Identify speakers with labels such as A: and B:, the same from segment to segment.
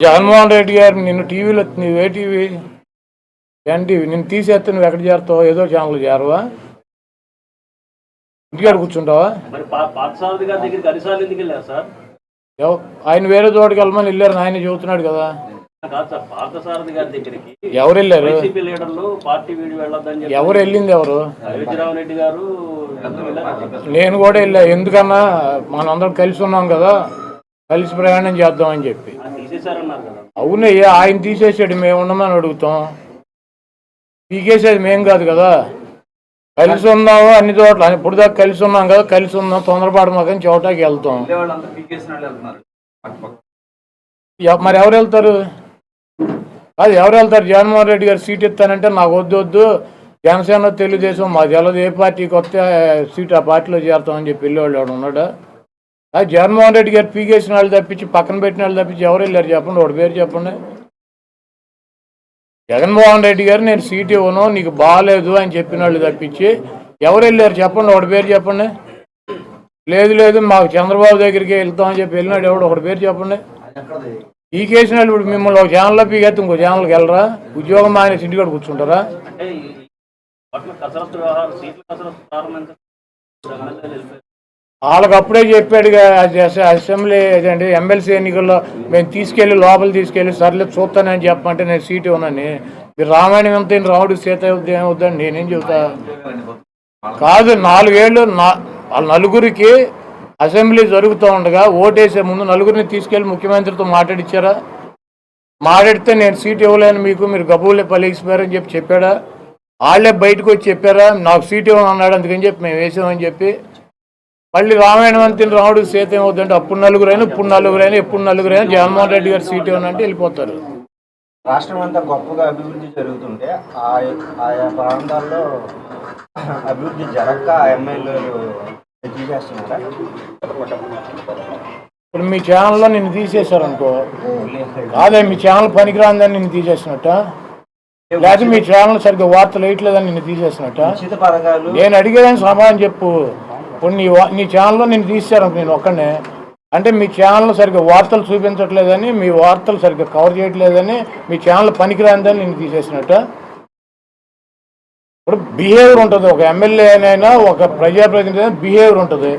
A: జగన్మోహన్ రెడ్డి గారు నిన్ను టీవీలో నువ్వు ఏ టీవీ? ఎన్టీవీ నిన్ను తీసేస్తే నువ్వు ఎక్కడ చేరుతావు? ఏదో ఛానల్ చేరవా? ఇంటికాడ కూర్చుంటావా? ఆయన వేరే చోటుకి వెళ్ళమని వెళ్ళారు ఆయన చెబుతున్నాడు కదా. ఎవరు వెళ్ళారు? ఎవరు వెళ్ళింది ఎవరు? నేను కూడా వెళ్ళా. ఎందుకన్నా? మనందరం కలిసి ఉన్నాం కదా. కలిసి ప్రయాణం చేద్దామని చెప్పి. అవునయ్యా ఆయన తీసేసాడు మేము ఉండమని అడుగుతాం. పీకేసేది మేం కాదు కదా. కలిసి ఉన్నాము అన్ని చోట్ల? ఇప్పుడు దాకా కలిసి ఉన్నాం కదా కలిసి ఉన్నాం తొందరపాటు మాకని చోటాకి వెళ్తాం. మరి ఎవరు వెళ్తారు? అది ఎవరు వెళ్తారు? జగన్మోహన్ రెడ్డి గారు సీట్ ఇస్తానంటే నాకు వద్దు వద్దు. జనసేన తెలుగుదేశం మాది తెలదు ఏ పార్టీకి వస్తే సీట్ ఆ పార్టీలో చేరుతామని చెప్పి వెళ్ళేవాళ్ళు ఎవడు ఉన్నాడా? జగన్మోహన్ రెడ్డి గారు పీకేసిన వాళ్ళు తప్పించి పక్కన పెట్టిన వాళ్ళు తప్పించి ఎవరు వెళ్ళారు చెప్పండి ఒకటి పేరు చెప్పండి. జగన్మోహన్ రెడ్డి గారు నేను సీట్ ఇవ్వను నీకు బాగాలేదు అని చెప్పిన వాళ్ళు తప్పించి ఎవరు వెళ్ళారు చెప్పండి ఒకటి పేరు చెప్పండి. లేదు లేదు మాకు చంద్రబాబు దగ్గరికి వెళ్తామని చెప్పి వెళ్ళినాడు ఎవడు ఒకటి పేరు చెప్పండి. ఈ వాళ్ళు ఇప్పుడు మిమ్మల్ని ఒక ఛానల్లో పీకెత్తి ఇంకో ఛానల్కి వెళ్ళరా? ఉద్యోగం మానేసి కూడా కూర్చుంటారా? వాళ్ళకి అప్పుడే చెప్పాడుగా అసెంబ్లీ అదేంటి ఎమ్మెల్సీ ఎన్నికల్లో మేము తీసుకెళ్ళి లోపల తీసుకెళ్ళి సర్లే చూస్తానని చెప్పమంటే నేను సీటు ఉన్నాను మీరు రామాయణం ఎంత రాముడు సీత అవుద్ది ఏమవుద్దని నేనేం చెబుతా? కాదు నాలుగేళ్ళు నా వాళ్ళ నలుగురికి అసెంబ్లీ జరుగుతూ ఉండగా ఓటేసే ముందు నలుగురిని తీసుకెళ్ళి ముఖ్యమంత్రితో మాట్లాడిచ్చారా? మాట్లాడితే నేను సీట్ ఇవ్వలేను మీకు మీరు గబువులే పలిగిసిపోయారని చెప్పి చెప్పాడా? వాళ్ళే బయటకు వచ్చి చెప్పారా నాకు సీట్ ఇవ్వను అన్నాడు అందుకని చెప్పి మేము వేసామని చెప్పి మళ్ళీ రామాయణం అంతే రాముడు సీత ఏమవుతుందంటే అప్పుడు నలుగురైనా ఇప్పుడు నలుగురైనా ఎప్పుడు నలుగురైనా జగన్మోహన్ రెడ్డి గారు సీట్ ఇవ్వనంటే వెళ్ళిపోతారు.
B: రాష్ట్రం అంతా గొప్పగా అభివృద్ధి జరుగుతుంటే ఆయా ప్రాంతాల్లో అభివృద్ధి జరగక ఆ ఎమ్మెల్యేలు
A: ఇప్పుడు మీ ఛానల్లో నిన్ను తీసేశారు అనుకో కాదే మీ ఛానల్ పనికిరాందని నిన్ను తీసేసినట్ట? లేకపోతే మీ ఛానల్ సరిగ్గా వార్తలు వేయట్లేదని నిన్ను తీసేసినట్ట? నేను అడిగేదానికి సమాధానం చెప్పు. ఇప్పుడు నీ వా- నీ ఛానల్లో నేను తీశాను నేను ఒక్కనే అంటే మీ ఛానల్ సరిగ్గా వార్తలు చూపించట్లేదని మీ వార్తలు సరిగ్గా కవర్ చేయట్లేదని మీ ఛానల్ పనికిరాందని నేను తీసేసినట్ట. ఇప్పుడు బిహేవియర్ ఉంటుంది. ఒక ఎమ్మెల్యేనైనా ఒక ప్రజాప్రతినిధి అయినా బిహేవియర్ ఉంటుంది.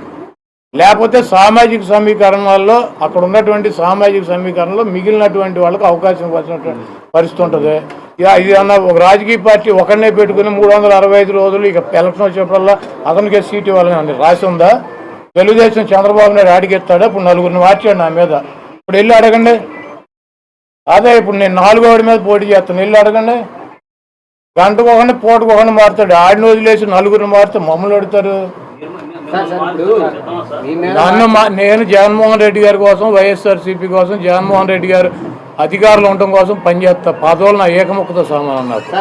A: లేకపోతే సామాజిక సమీకరణాల్లో అక్కడ ఉన్నటువంటి సామాజిక సమీకరణలో మిగిలినటువంటి వాళ్ళకి అవకాశం ఇవ్వాల్సినటువంటి పరిస్థితి ఉంటుంది. ఇక ఇది అన్న ఒక రాజకీయ పార్టీ ఒకరినే పెట్టుకుని మూడు వందల అరవై ఐదు రోజులు ఇక ఎలక్షన్ వచ్చినప్పుడల్లా అతనికే సీట్ ఇవ్వాలని అని రాసి ఉందా? తెలుగుదేశం చంద్రబాబు నాయుడు అడిగిస్తాడు. ఇప్పుడు నలుగురిని మార్చాడు నా మీద. ఇప్పుడు వెళ్ళి అడగండి. అదే ఇప్పుడు నేను నాలుగోడి మీద పోటీ చేస్తాను. వెళ్ళి అడగండి. గంటకు ఒకటి పూటకు ఒకటి మారుతాడు. ఆడిని వదిలేసి నలుగురిని మారితే మమ్మల్ని అడుగుతారు. నన్ను మా- నేను జగన్మోహన్ రెడ్డి గారి కోసం వైఎస్ఆర్సీపీ కోసం జగన్మోహన్ రెడ్డి గారు అధికారులు ఉండటం కోసం పనిచేస్తా పదవులు నా ఏకముఖతో సమానం నాకు.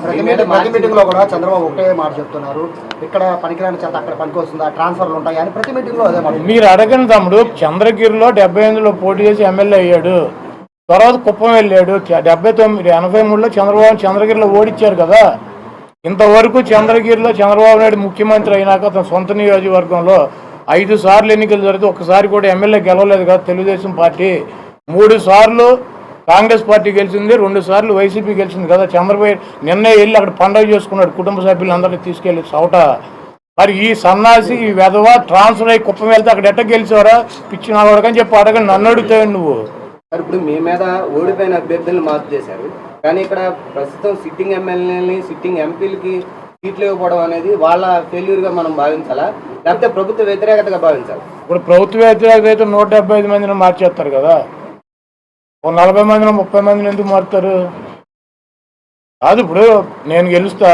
C: ప్రతి మీటింగ్ ప్రతి మీటింగ్లో కూడా చంద్రబాబు ఒకటే మాట చెప్తున్నారు. ఇక్కడ పనికిరాని చెత్త అక్కడ పనికి వస్తుందా? ట్రాన్స్ఫర్లు ఉంటాయి? అని ప్రతి మీటింగ్లో అదే మాట
A: మీరు అడగండి తమ్ముడు. చంద్రగిరిలో డెబ్బై ఎనిమిదిలో పోటీ చేసి ఎమ్మెల్యే అయ్యాడు. తర్వాత కుప్పం వెళ్ళాడు. డెబ్బై తొమ్మిది ఎనభై మూడులో చంద్రబాబు చంద్రగిరిలో ఓడిచ్చారు కదా. ఇంతవరకు చంద్రగిరిలో చంద్రబాబు నాయుడు ముఖ్యమంత్రి అయినాక తన సొంత నియోజకవర్గంలో ఐదు సార్లు ఎన్నికలు జరిగితే ఒకసారి కూడా ఎమ్మెల్యే గెలవలేదు కదా తెలుగుదేశం పార్టీ. మూడు సార్లు కాంగ్రెస్ పార్టీ గెలిచింది రెండు సార్లు వైసీపీ గెలిచింది కదా. చంద్రబాబు నిన్నే వెళ్ళి అక్కడ పండుగ చేసుకున్నాడు కుటుంబ సభ్యులందరినీ తీసుకెళ్ళి చౌట. మరి ఈ సన్నాసి ఈ వెధవ ట్రాన్స్ఫర్ అయ్యి కుప్పం వెళ్తే అక్కడ ఎట్ట గెలిచావరా? పిచ్చి నాలుగు చెప్పి అడగండి నన్ను అడుగుతావు నువ్వు?
D: ఇప్పుడు మీ మీద ఓడిపోయిన అభ్యర్థులు మార్పు చేశారు. కానీ ఇక్కడ ప్రస్తుతం సిట్టింగ్ ఎమ్మెల్యేని సిట్టింగ్ ఎంపీలకి సీట్లు ఇవ్వకపోవడం అనేది వాళ్ళ ఫెయిల్యూర్గా మనం భావించాలా? లేకపోతే ప్రభుత్వ వ్యతిరేకతగా భావించాలి?
A: ఇప్పుడు ప్రభుత్వ వ్యతిరేకత అయితే నూట డెబ్బై ఐదు మందిని మార్చేస్తారు కదా. ఒక నలభై మందిని ముప్పై మందిని ఎందుకు మారుతారు? కాదు ఇప్పుడు నేను గెలుస్తా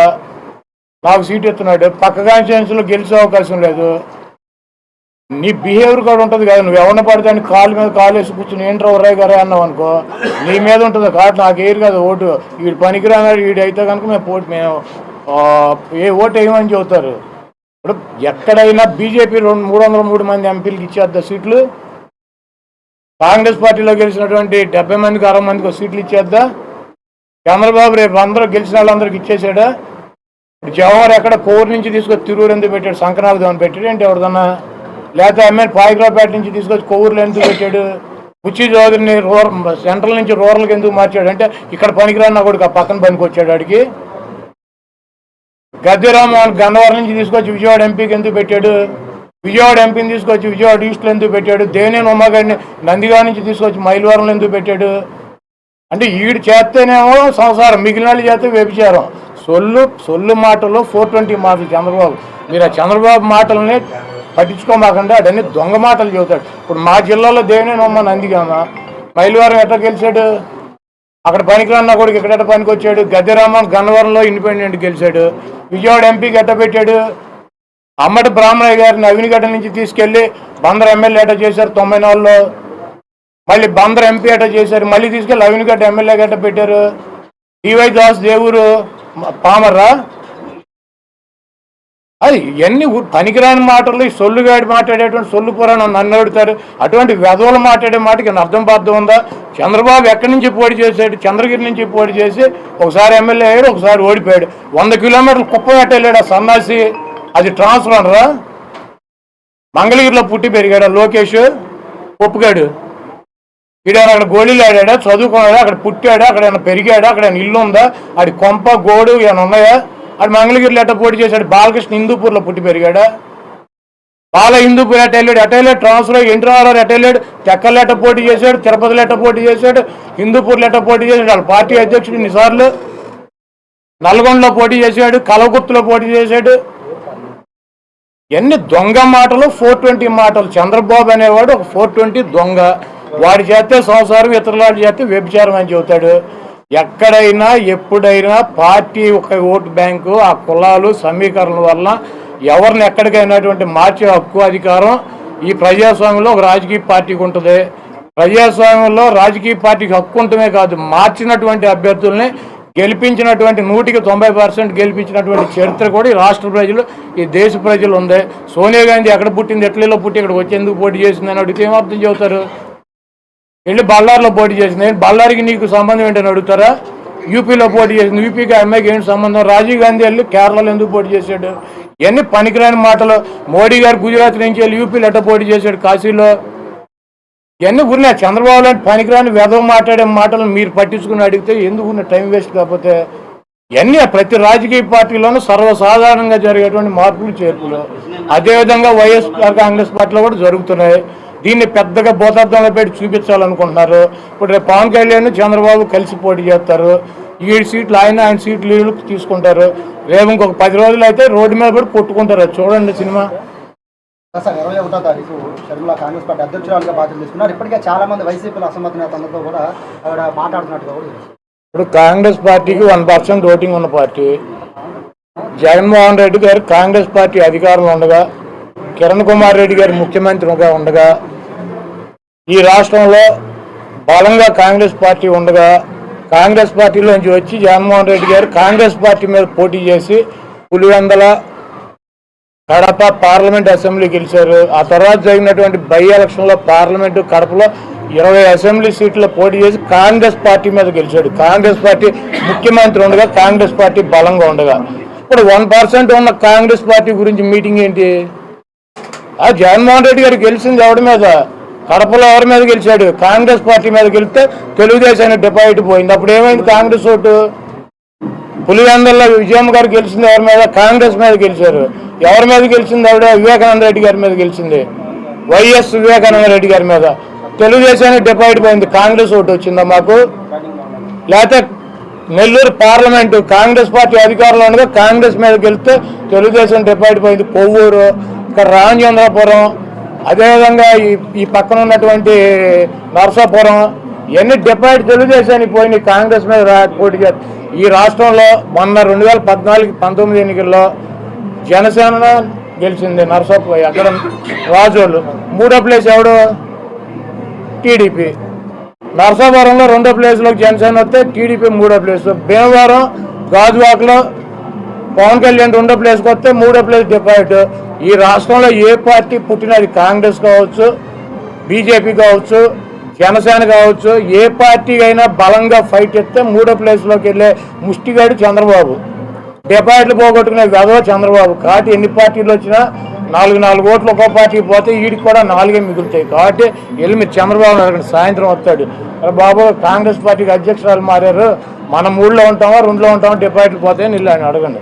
A: నాకు సీట్ ఎత్తున్నాడు పక్క కాన్స్టిట్యున్సీలో గెలిచే అవకాశం లేదు. నీ బిహేవియర్ కూడా ఉంటుంది కదా నువ్వు ఎవరిని పడితే అని కాలు మీద కాలు వేసి కూర్చుని ఏంట్రా ఉర్రాయి గారే అన్నావు అనుకో నీ మీద ఉంటుంది కాబట్టి నాకు ఏరు కదా ఓటు. వీడు పనికిరానాడు వీడు అయితే కనుక మేము పోటీ మేము ఏ ఓటు వేయమని చెబుతారు. ఇప్పుడు ఎక్కడైనా బీజేపీ రెండు మూడు వందల మూడు మంది ఎంపీలకు ఇచ్చేద్దా సీట్లు? కాంగ్రెస్ పార్టీలో గెలిచినటువంటి డెబ్బై మందికి అరవై మందికి సీట్లు ఇచ్చేద్దా? చంద్రబాబు రేపు అందరూ గెలిచిన వాళ్ళందరికి ఇచ్చేసాడా? ఇప్పుడు జవహర్ ఎక్కడ కోరు నుంచి తీసుకొని తిరువురు ఎందుకు పెట్టాడు? సంక్రాంతి పెట్టాడు ఏంటి ఎవరిదన్నా? లేకపోతే ఎమ్మెల్యే పాయిగ్రాపేట నుంచి తీసుకొచ్చి కొవ్వూరులో ఎందుకు పెట్టాడు? బుచ్చి చౌదరిని రూరల్ సెంట్రల్ నుంచి రూరల్కి ఎందుకు మార్చాడు? అంటే ఇక్కడ పనికిరాన్న కొడుకు ఆ పక్కన పనికి వచ్చాడు ఆడికి. గద్దె గన్నవరం నుంచి తీసుకొచ్చి విజయవాడ ఎంపీకి ఎందుకు పెట్టాడు? విజయవాడ ఎంపీని తీసుకొచ్చి విజయవాడ ఈస్ట్లో ఎందుకు పెట్టాడు? దేవినేని ఉమ్మగారిని నందిగా నుంచి తీసుకొచ్చి మైలవరంలో ఎందుకు పెట్టాడు? అంటే ఈడు చేస్తేనేమో సంసారం మిగిలిన వాళ్ళు చేస్తే వ్యభిచారం. సొల్లు సొల్లు మాటలు ఫోర్ ట్వంటీ మాటలు చంద్రబాబు. మీరు ఆ చంద్రబాబు మాటల్ని పట్టించుకోమాకండి అడన్నీ దొంగ మాటలు చెబుతాడు. ఇప్పుడు మా జిల్లాలో దేవినేని ఉమ్మ నందిగామ. మైలువారం ఎట్లా గెలిచాడు? అక్కడ పనికిరాన్న కొడుకు ఇక్కడ పనికి వచ్చాడు గద్దెరామన్ గన్నవరంలో ఇండిపెండెంట్ గెలిచాడు. విజయవాడ ఎంపీకి ఎట్ట పెట్టాడు? అమ్మటి బ్రాహ్మణయ్య గారిని అవినిగడ్డ నుంచి తీసుకెళ్ళి బందర్ ఎమ్మెల్యే ఎట చేశారు? తొంభై నాలుగులో మళ్ళీ బందర్ ఎంపీ ఎట చేశారు? మళ్ళీ తీసుకెళ్ళి అవినిగడ్డ ఎమ్మెల్యే గట్ట పెట్టారు? డివై దాస్ దేవురు పామర్రా? అది ఇవన్నీ పనికిరాని మాటలు ఈ సొల్లుగాడి మాట్లాడేటువంటి సొల్లు పురాణం నన్ను అడుగుతారు. అటువంటి వెధవలు మాట్లాడే మాటకి అర్థం పార్థం ఉందా? చంద్రబాబు ఎక్కడి నుంచి పోటీ చేశాడు? చంద్రగిరి నుంచి పోటీ చేసి ఒకసారి ఎమ్మెల్యే అయ్యాడు ఒకసారి ఓడిపోయాడు. వంద కిలోమీటర్లు కుప్ప పెట్టలేడు ఆ సన్నాసి. అది ట్రాన్స్ఫర్ రా మంగళగిరిలో పుట్టి పెరిగాడు లోకేష్. ఒప్పుగాడు. ఈడ అక్కడ గోళీలు ఆడాడా? చదువుకున్నాడా? అక్కడ పుట్టాడా? అక్కడ ఏమైనా పెరిగాడా? అక్కడ ఏమైనా ఇల్లు ఉందా? ఆడి కొంప గోడు ఏమైనా ఉన్నాయా? అటు మంగళగిరిలో ఎట్ట పోటీ చేశాడు? బాలకృష్ణ హిందూపూర్లో పుట్టి పెరిగాడా? బాల హిందూపూర్ ఎట్ వెళ్ళాడు? ఎట్ వెళ్ళాడు? ట్రాన్స్ఫర్ ఎన్టీ రామారావు వెళ్ళాడు? తెక్కలు ఎట్ట పోటీ చేశాడు? తిరుపతిలో ఎట్ట పోటీ చేశాడు? హిందూపూర్లో ఎట్ట పోటీ చేశాడు? వాళ్ళ పార్టీ అధ్యక్షుడు ఇన్నిసార్లు? నల్గొండలో పోటీ చేశాడు కలగుర్తులో పోటీ చేశాడు. ఎన్ని దొంగ మాటలు? ఫోర్ ట్వంటీ మాటలు. చంద్రబాబు అనేవాడు ఒక ఫోర్ ట్వంటీ దొంగ. వాడు చేస్తే సంసారం ఇతరుల చేస్తే వ్యభిచారం అని చెబుతాడు. ఎక్కడైనా ఎప్పుడైనా పార్టీ ఒక ఓటు బ్యాంకు ఆ కులాలు సమీకరణల వల్ల ఎవరిని ఎక్కడికైనాటువంటి మార్చే హక్కు అధికారం ఈ ప్రజాస్వామ్యంలో ఒక రాజకీయ పార్టీకి ఉంటుంది. ప్రజాస్వామ్యంలో రాజకీయ పార్టీకి హక్కు ఉంటమే కాదు మార్చినటువంటి అభ్యర్థుల్ని గెలిపించినటువంటి నూటికి తొంభై పర్సెంట్ గెలిపించినటువంటి చరిత్ర కూడా ఈ రాష్ట్ర ప్రజలు ఈ దేశ ప్రజలు ఉంది. సోనియా గాంధీ ఎక్కడ పుట్టింది ఎట్లలో పుట్టి ఇక్కడికి వచ్చేందుకు పోటీ చేసిందని అడిగితే ఏమర్థం చెబుతారు? వెళ్ళి బళ్ళార్లో పోటీ చేసింది? ఏంటి బళ్ళారికి నీకు సంబంధం ఏంటని అడుగుతారా? యూపీలో పోటీ చేసింది. యూపీకి అమ్మాయికి ఏంటి సంబంధం? రాజీవ్ గాంధీ వెళ్ళి కేరళలో ఎందుకు పోటీ చేశాడు? ఇవన్నీ పనికిరాని మాటలు. మోడీ గారు గుజరాత్ నుంచి వెళ్ళి యూపీలో ఎట్ట పోటీ చేశాడు? కాశీలో? ఇవన్నీ ఉన్నాయి చంద్రబాబు లాంటి పనికిరాని వెధవ మాట్లాడే మాటలు మీరు పట్టించుకుని అడిగితే ఎందుకు ఉన్న టైం వేస్ట్ కాకపోతే? ఇవన్నీ ప్రతి రాజకీయ పార్టీలోనూ సర్వసాధారణంగా జరిగేటువంటి మార్పులు చేర్పులు. అదేవిధంగా వైఎస్ఆర్ కాంగ్రెస్ పార్టీలో కూడా జరుగుతున్నాయి. దీన్ని పెద్దగా భూతార్థంలో పెట్టి చూపించాలనుకుంటున్నారు. ఇప్పుడు రేపు పవన్ కళ్యాణ్ చంద్రబాబు కలిసి పోటీ చేస్తారు. ఏడు సీట్లు ఆయన ఆయన సీట్లు తీసుకుంటారు. రేపు ఇంకొక పది రోజులు అయితే రోడ్డు మీద కూడా కొట్టుకుంటారు. చూడండి సినిమా.
C: సార్ ఇరవై ఒకటో తారీఖు షర్మిల కాంగ్రెస్ పార్టీ అధ్యక్షురాలుగా బాధ్యత తీసుకున్నారు. ఇప్పటికే చాలా మంది వైసీపీలో అసమ్మతి నేతలతో కూడా ఆవిడ మాట్లాడుతున్నట్టుగా కూడా.
A: ఇప్పుడు కాంగ్రెస్ పార్టీకి వన్ పర్సెంట్ ఓటింగ్ ఉన్న పార్టీ. జగన్మోహన్ రెడ్డి గారు కాంగ్రెస్ పార్టీ అధికారంలో ఉండగా కిరణ్ కుమార్ రెడ్డి గారు ముఖ్యమంత్రిగా ఉండగా ఈ రాష్ట్రంలో బలంగా కాంగ్రెస్ పార్టీ ఉండగా కాంగ్రెస్ పార్టీలోంచి వచ్చి జగన్మోహన్ రెడ్డి గారు కాంగ్రెస్ పార్టీ మీద పోటీ చేసి పులివెందల కడప పార్లమెంట్ అసెంబ్లీ గెలిచారు. ఆ తర్వాత జరిగినటువంటి బై ఎలక్షన్లో పార్లమెంటు కడపలో ఇరవై అసెంబ్లీ సీట్లో పోటీ చేసి కాంగ్రెస్ పార్టీ మీద గెలిచాడు. కాంగ్రెస్ పార్టీ ముఖ్యమంత్రి ఉండగా కాంగ్రెస్ పార్టీ బలంగా ఉండగా. ఇప్పుడు వన్ పర్సెంట్ ఉన్న కాంగ్రెస్ పార్టీ గురించి మీటింగ్ ఏంటి? ఆ జగన్మోహన్ రెడ్డి గారు గెలిచింది ఎవరి మీద కడపలో ఎవరి మీద గెలిచాడు? కాంగ్రెస్ పార్టీ మీద గెలిస్తే తెలుగుదేశానికి డిపాజిట్ పోయింది. అప్పుడు ఏమైంది కాంగ్రెస్ ఓటు? పులివెందల్లో విజయమ్మ గారు గెలిచింది ఎవరి మీద? కాంగ్రెస్ మీద గెలిచారు. ఎవరి మీద గెలిచింది ఆవిడ? వివేకానంద రెడ్డి గారి మీద గెలిచింది. వైఎస్ వివేకానంద రెడ్డి గారి మీద. తెలుగుదేశానికి డిపాజిట్ పోయింది. కాంగ్రెస్ ఓటు వచ్చిందా మాకు? లేకపోతే నెల్లూరు పార్లమెంటు కాంగ్రెస్ పార్టీ అధికారంలో ఉండగా కాంగ్రెస్ మీద గెలిస్తే తెలుగుదేశం డిపాజిట్ పోయింది. కొవ్వూరు. ఇక్కడ రామచంద్రపురం అదేవిధంగా ఈ ఈ పక్కన ఉన్నటువంటి నరసాపురం ఇవన్నీ డిపాజిట్ తెలుగుదేశానికి పోయినాయి కాంగ్రెస్ మీద పోటీ చేస్తారు ఈ రాష్ట్రంలో మొన్న రెండు వేల పద్నాలుగు పంతొమ్మిది ఎన్నికల్లో జనసేన గెలిచింది నరసాపు అక్కడ రాజోళ్ళు. మూడో ప్లేస్ ఎవడు? టీడీపీ. నరసాపురంలో రెండో ప్లేస్లో జనసేన వస్తే టీడీపీ మూడో ప్లేస్. భీమవరం గాజువాకలో పవన్ కళ్యాణ్ రెండో ప్లేస్కి వస్తే మూడో ప్లేస్ డిపాజిట్ ఈ రాష్ట్రంలో ఏ పార్టీ పుట్టినది కాంగ్రెస్ కావచ్చు బీజేపీ కావచ్చు జనసేన కావచ్చు ఏ పార్టీ అయినా బలంగా ఫైట్ ఇస్తే మూడో ప్లేస్లోకి వెళ్ళే ముష్టిగాడు చంద్రబాబు. డిపాజిట్లు పోగొట్టుకునే వెధవ చంద్రబాబు. కాబట్టి ఎన్ని పార్టీలు వచ్చినా నాలుగు నాలుగు ఓట్లు ఒక్కో పార్టీకి పోతే వీడికి కూడా నాలుగే మిగులుతాయి. కాబట్టి వెళ్ళి మీరు చంద్రబాబు అడగండి. సాయంత్రం వస్తాడు. బాబు కాంగ్రెస్ పార్టీకి అధ్యక్షురాలు మారారు. మనం మూడులో ఉంటామా రెండులో ఉంటామా డిపాజిట్లు పోతాయని వెళ్ళి ఆయన అడగండి.